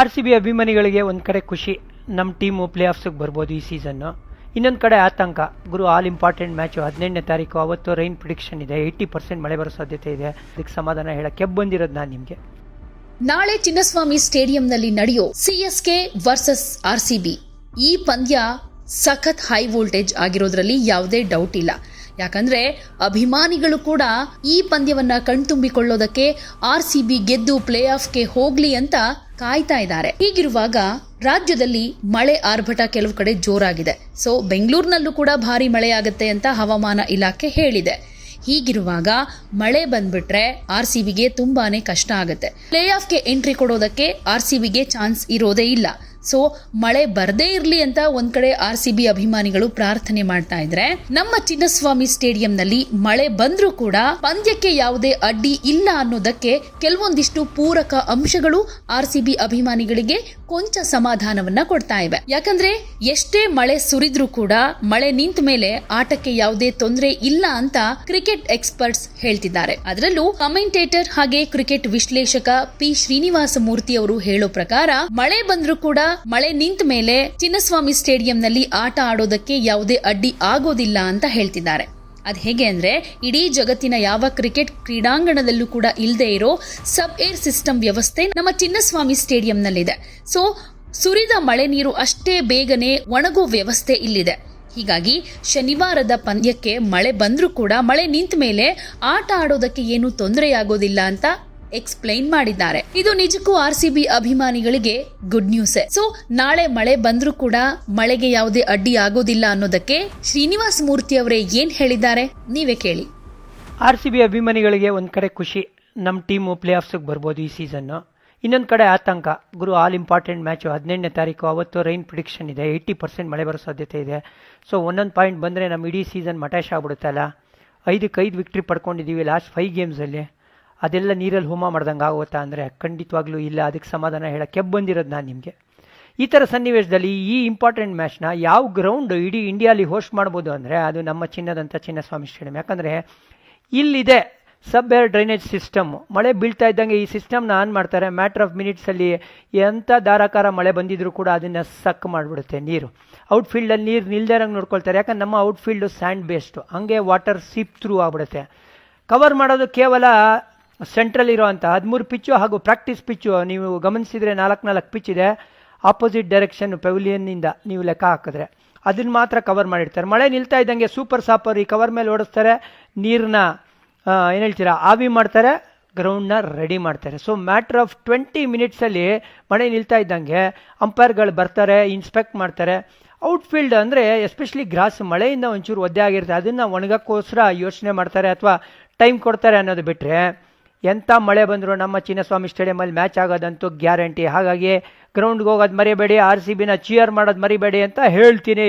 R C B ಅಭಿಮಾನಿಗಳಿಗೆ ಒಂದು ಕಡೆ ಖುಷಿ ನಮ್ಮ ಟೀಮು ಪ್ಲೇ ಆಫ್ಸಿಗೆ ಬರ್ಬೋದು ಈ ಸೀಸನ್ನು. ಇನ್ನೊಂದು ಕಡೆ ಆತಂಕ, ಗುರು ಆಲ್ ಇಂಪಾರ್ಟೆಂಟ್ ಮ್ಯಾಚು ಹದಿನೆಂಟನೇ ತಾರೀಕು, ಅವತ್ತು ರೈನ್ ಪ್ರಿಡಿಕ್ಷನ್ ಇದೆ, ಏಯ್ಟಿ ಪರ್ಸೆಂಟ್ ಮಳೆ ಬರೋ ಸಾಧ್ಯತೆ ಇದೆ. ಅದಕ್ಕೆ ಸಮಾಧಾನ ಹೇಳಕ್ಕೆ ಬಂದಿರೋದು ನಾನು ನಿಮಗೆ. ನಾಳೆ ಚಿನ್ನಸ್ವಾಮಿ ಸ್ಟೇಡಿಯಂನಲ್ಲಿ ನಡೆಯೋ ಸಿಎಸ್ಕೆ ವರ್ಸಸ್ ಆರ್ಸಿಬಿ ಈ ಪಂದ್ಯ ಸಖತ್ ಹೈ ವೋಲ್ಟೇಜ್ ಆಗಿರೋದ್ರಲ್ಲಿ ಯಾವುದೇ ಡೌಟ್ ಇಲ್ಲ. ಯಾಕಂದ್ರೆ ಅಭಿಮಾನಿಗಳು ಕೂಡ ಈ ಪಂದ್ಯವನ್ನ ಕಣ್ತುಂಬಿಕೊಳ್ಳೋದಕ್ಕೆ ಆರ್ ಸಿ ಬಿ ಗೆದ್ದು ಪ್ಲೇ ಆಫ್ಗೆ ಹೋಗ್ಲಿ ಅಂತ ಕಾಯ್ತಾ ಇದ್ದಾರೆ. ಹೀಗಿರುವಾಗ ರಾಜ್ಯದಲ್ಲಿ ಮಳೆ ಆರ್ಭಟ ಕೆಲವು ಕಡೆ ಜೋರಾಗಿದೆ. ಸೊ ಬೆಂಗಳೂರಿನಲ್ಲೂ ಕೂಡ ಭಾರಿ ಮಳೆಯಾಗುತ್ತೆ ಅಂತ ಹವಾಮಾನ ಇಲಾಖೆ ಹೇಳಿದೆ. ಹೀಗಿರುವಾಗ ಮಳೆ ಬಂದ್ಬಿಟ್ರೆ ಆರ್ ಸಿ ಬಿಗೆ ತುಂಬಾನೇ ಕಷ್ಟ ಆಗುತ್ತೆ. ಪ್ಲೇ ಆಫ್ಗೆ ಎಂಟ್ರಿ ಕೊಡೋದಕ್ಕೆ ಆರ್ ಸಿ ಬಿಗೆ ಚಾನ್ಸ್ ಇರೋದೇ ಇಲ್ಲ. ಸೊ ಮಳೆ ಬರದೇ ಇರಲಿ ಅಂತ ಒಂದ್ ಕಡೆ ಆರ್ ಸಿ ಬಿ ಅಭಿಮಾನಿಗಳು ಪ್ರಾರ್ಥನೆ ಮಾಡ್ತಾ ಇದ್ರೆ, ನಮ್ಮ ಚಿನ್ನಸ್ವಾಮಿ ಸ್ಟೇಡಿಯಂನಲ್ಲಿ ಮಳೆ ಬಂದ್ರೂ ಕೂಡ ಪಂದ್ಯಕ್ಕೆ ಯಾವುದೇ ಅಡ್ಡಿ ಇಲ್ಲ ಅನ್ನೋದಕ್ಕೆ ಕೆಲವೊಂದಿಷ್ಟು ಪೂರಕ ಅಂಶಗಳು ಆರ್ ಸಿ ಬಿ ಅಭಿಮಾನಿಗಳಿಗೆ ಕೊಂಚ ಸಮಾಧಾನವನ್ನ ಕೊಡ್ತಾ ಇವೆ. ಯಾಕಂದ್ರೆ ಎಷ್ಟೇ ಮಳೆ ಸುರಿದ್ರೂ ಕೂಡ ಮಳೆ ನಿಂತ ಮೇಲೆ ಆಟಕ್ಕೆ ಯಾವುದೇ ತೊಂದರೆ ಇಲ್ಲ ಅಂತ ಕ್ರಿಕೆಟ್ ಎಕ್ಸ್ಪರ್ಟ್ಸ್ ಹೇಳ್ತಿದ್ದಾರೆ. ಅದರಲ್ಲೂ ಕಮೆಂಟೇಟರ್ ಹಾಗೆ ಕ್ರಿಕೆಟ್ ವಿಶ್ಲೇಷಕ ಪಿ ಶ್ರೀನಿವಾಸ ಮೂರ್ತಿ ಅವರು ಹೇಳೋ ಪ್ರಕಾರ ಮಳೆ ಬಂದ್ರೂ ಕೂಡ ಮಳೆ ನಿಂತ ಮೇಲೆ ಚಿನ್ನಸ್ವಾಮಿ ಸ್ಟೇಡಿಯಂನಲ್ಲಿ ಆಟ ಆಡೋದಕ್ಕೆ ಯಾವುದೇ ಅಡ್ಡಿ ಆಗೋದಿಲ್ಲ ಅಂತ ಹೇಳ್ತಿದ್ದಾರೆ. ಅದ್ ಹೇಗೆ ಅಂದ್ರೆ, ಇಡೀ ಜಗತ್ತಿನ ಯಾವ ಕ್ರಿಕೆಟ್ ಕ್ರೀಡಾಂಗಣದಲ್ಲೂ ಕೂಡ ಇಲ್ಲದೆ ಇರೋ ಸಬ್ ಏರ್ ಸಿಸ್ಟಮ್ ವ್ಯವಸ್ಥೆ ನಮ್ಮ ಚಿನ್ನಸ್ವಾಮಿ ಸ್ಟೇಡಿಯಂನಲ್ಲಿದೆ. ಸೊ, ಸುರಿದ ಮಳೆ ನೀರು ಅಷ್ಟೇ ಬೇಗನೆ ಒಣಗೋ ವ್ಯವಸ್ಥೆ ಇಲ್ಲಿದೆ. ಹೀಗಾಗಿ ಶನಿವಾರದ ಪಂದ್ಯಕ್ಕೆ ಮಳೆ ಬಂದರೂ ಕೂಡ ಮಳೆ ನಿಂತ ಮೇಲೆ ಆಟ ಆಡೋದಕ್ಕೆ ಏನು ತೊಂದರೆಯಾಗೋದಿಲ್ಲ ಅಂತ ಎಕ್ಸ್ಪ್ಲೈನ್ ಮಾಡಿದ್ದಾರೆ. ಇದು ನಿಜಕ್ಕೂ ಆರ್ ಸಿ ಬಿ ಅಭಿಮಾನಿಗಳಿಗೆ ಗುಡ್ ನ್ಯೂಸ್ ಸೊ ನಾಳೆ ಮಳೆ ಬಂದ್ರೂ ಕೂಡ ಮಳೆಗೆ ಯಾವುದೇ ಅಡ್ಡಿ ಆಗೋದಿಲ್ಲ ಅನ್ನೋದಕ್ಕೆ ಶ್ರೀನಿವಾಸ ಮೂರ್ತಿ ಅವರೇ ಏನ್ ಹೇಳಿದ್ದಾರೆ? ನೀವೇ ಕೇಳಿ. ಆರ್ ಸಿ ಬಿ ಅಭಿಮಾನಿಗಳಿಗೆ ಒಂದು ಕಡೆ ಖುಷಿ. ನಮ್ಮ ಟೀಮು ಪ್ಲೇ ಆಫ್ಸಿಗೆ ಬರ್ಬೋದು ಈ ಸೀಸನ್ನು ಇನ್ನೊಂದು ಕಡೆ ಆತಂಕ. ಗುರು ಆಲ್ ಇಂಪಾರ್ಟೆಂಟ್ ಮ್ಯಾಚು ಹದಿನೆಂಟನೇ ತಾರೀಕು. ಅವತ್ತು ರೈನ್ ಪ್ರಿಡಿಕ್ಷನ್ ಇದೆ. ಏಯ್ಟಿ ಪರ್ಸೆಂಟ್ ಮಳೆ ಬರೋ ಸಾಧ್ಯತೆ ಇದೆ. ಸೊ ಒಂದೊಂದು ಪಾಯಿಂಟ್ ಬಂದರೆ ನಮ್ಮ ಇಡೀ ಸೀಸನ್ ಮಟಾಶ್ ಆಗ್ಬಿಡುತ್ತಲ್ಲ ಐದಕ್ಕೆ ಐದು ವಿಕ್ಟ್ರಿ ಪಡ್ಕೊಂಡಿದ್ದೀವಿ ಲಾಸ್ಟ್ ಫೈವ್ ಗೇಮ್ಸಲ್ಲಿ ಅದೆಲ್ಲ ನೀರಲ್ಲಿ ಹೋಮ ಮಾಡ್ದಂಗೆ ಆಗುತ್ತಾ ಅಂದರೆ ಖಂಡಿತವಾಗ್ಲೂ ಇಲ್ಲ. ಅದಕ್ಕೆ ಸಮಾಧಾನ ಹೇಳಕ್ಕೆ ಬಂದಿರೋದು ನಾನು ನಿಮಗೆ. ಈ ಥರ ಸನ್ನಿವೇಶದಲ್ಲಿ ಈ ಇಂಪಾರ್ಟೆಂಟ್ ಮ್ಯಾಚ್ನ ಯಾವ ಗ್ರೌಂಡ್ ಇಡೀ ಇಂಡಿಯಾಲಿ ಹೋಸ್ಟ್ ಮಾಡ್ಬೋದು ಅಂದರೆ ಅದು ನಮ್ಮ ಚಿನ್ನದಂಥ ಚಿನ್ನಸ್ವಾಮಿ ಸ್ಟೇಡಿಯಂ ಯಾಕಂದರೆ ಇಲ್ಲಿದೆ ಸಬ್ ಏರ್ ಡ್ರೈನೇಜ್ ಸಿಸ್ಟಮ್ ಮಳೆ ಬೀಳ್ತಾ ಇದ್ದಂಗೆ ಈ ಸಿಸ್ಟಮ್ನ ಆನ್ ಮಾಡ್ತಾರೆ. ಮ್ಯಾಟ್ರ್ ಆಫ್ ಮಿನಿಟ್ಸಲ್ಲಿ ಎಂಥ ಧಾರಾಕಾರ ಮಳೆ ಬಂದಿದ್ರೂ ಕೂಡ ಅದನ್ನು ಸಕ್ ಮಾಡಿಬಿಡುತ್ತೆ ನೀರು. ಔಟ್ಫೀಲ್ಡಲ್ಲಿ ನೀರು ನಿಲ್ದಾರಂಗೆ ನೋಡ್ಕೊಳ್ತಾರೆ. ಯಾಕಂದ್ರೆ ನಮ್ಮ ಔಟ್ಫೀಲ್ಡು ಸ್ಯಾಂಡ್ ಬೇಸ್ಡು ಹಂಗೆ ವಾಟರ್ ಸೀಪ್ ಥ್ರೂ ಆಗ್ಬಿಡುತ್ತೆ. ಕವರ್ ಮಾಡೋದು ಕೇವಲ ಸೆಂಟ್ರಲ್ ಇರುವಂಥ ಹದಿಮೂರು ಪಿಚ್ಚು ಹಾಗೂ ಪ್ರಾಕ್ಟೀಸ್ ಪಿಚ್ಚು ನೀವು ಗಮನಿಸಿದರೆ ನಾಲ್ಕು ನಾಲ್ಕು ಪಿಚ್ ಇದೆ ಆಪೋಸಿಟ್ ಡೈರೆಕ್ಷನ್ ಪೆವಿಲಿಯನ್ನಿಂದ ನೀವು ಲೆಕ್ಕ ಹಾಕಿದ್ರೆ. ಅದನ್ನ ಮಾತ್ರ ಕವರ್ ಮಾಡಿರ್ತಾರೆ. ಮಳೆ ನಿಲ್ತಾ ಇದ್ದಂಗೆ ಸೂಪರ್ ಸಾಪರ್ ಈ ಕವರ್ ಮೇಲೆ ಓಡಿಸ್ತಾರೆ. ನೀರನ್ನ ಏನು ಹೇಳ್ತೀರಾ, ಆವಿ ಮಾಡ್ತಾರೆ ಗ್ರೌಂಡ್ನ ರೆಡಿ ಮಾಡ್ತಾರೆ. ಸೊ ಮ್ಯಾಟ್ರ್ ಆಫ್ ಟ್ವೆಂಟಿ ಮಿನಿಟ್ಸಲ್ಲಿ ಮಳೆ ನಿಲ್ತಾ ಇದ್ದಂಗೆ ಅಂಪೈರ್ಗಳು ಬರ್ತಾರೆ ಇನ್ಸ್ಪೆಕ್ಟ್ ಮಾಡ್ತಾರೆ. ಔಟ್ಫೀಲ್ಡ್ ಅಂದರೆ ಎಸ್ಪೆಷಲಿ ಗ್ರಾಸ್ ಮಳೆಯಿಂದ ಒಂಚೂರು ಒದ್ದೆ ಆಗಿರುತ್ತೆ. ಅದನ್ನು ಒಣಗಕ್ಕೋಸ್ಕರ ಯೋಚನೆ ಮಾಡ್ತಾರೆ ಅಥವಾ ಟೈಮ್ ಕೊಡ್ತಾರೆ ಅನ್ನೋದು ಬಿಟ್ಟರೆ ಎಂಥ ಮಳೆ ಬಂದರೂ ನಮ್ಮ ಚಿನ್ನಸ್ವಾಮಿ ಸ್ಟೇಡಿಯಮಲ್ಲಿ ಮ್ಯಾಚ್ ಆಗೋದಂತೂ ಗ್ಯಾರಂಟಿ. ಹಾಗಾಗಿ ಗ್ರೌಂಡ್ಗೆ ಹೋಗೋದು ಮರಿಬೇಡಿ ಆರ್ ಸಿ ಬಿನ ಚಿಯರ್ ಮಾಡೋದು ಮರಿಬೇಡಿ ಅಂತ ಹೇಳ್ತೀನಿ.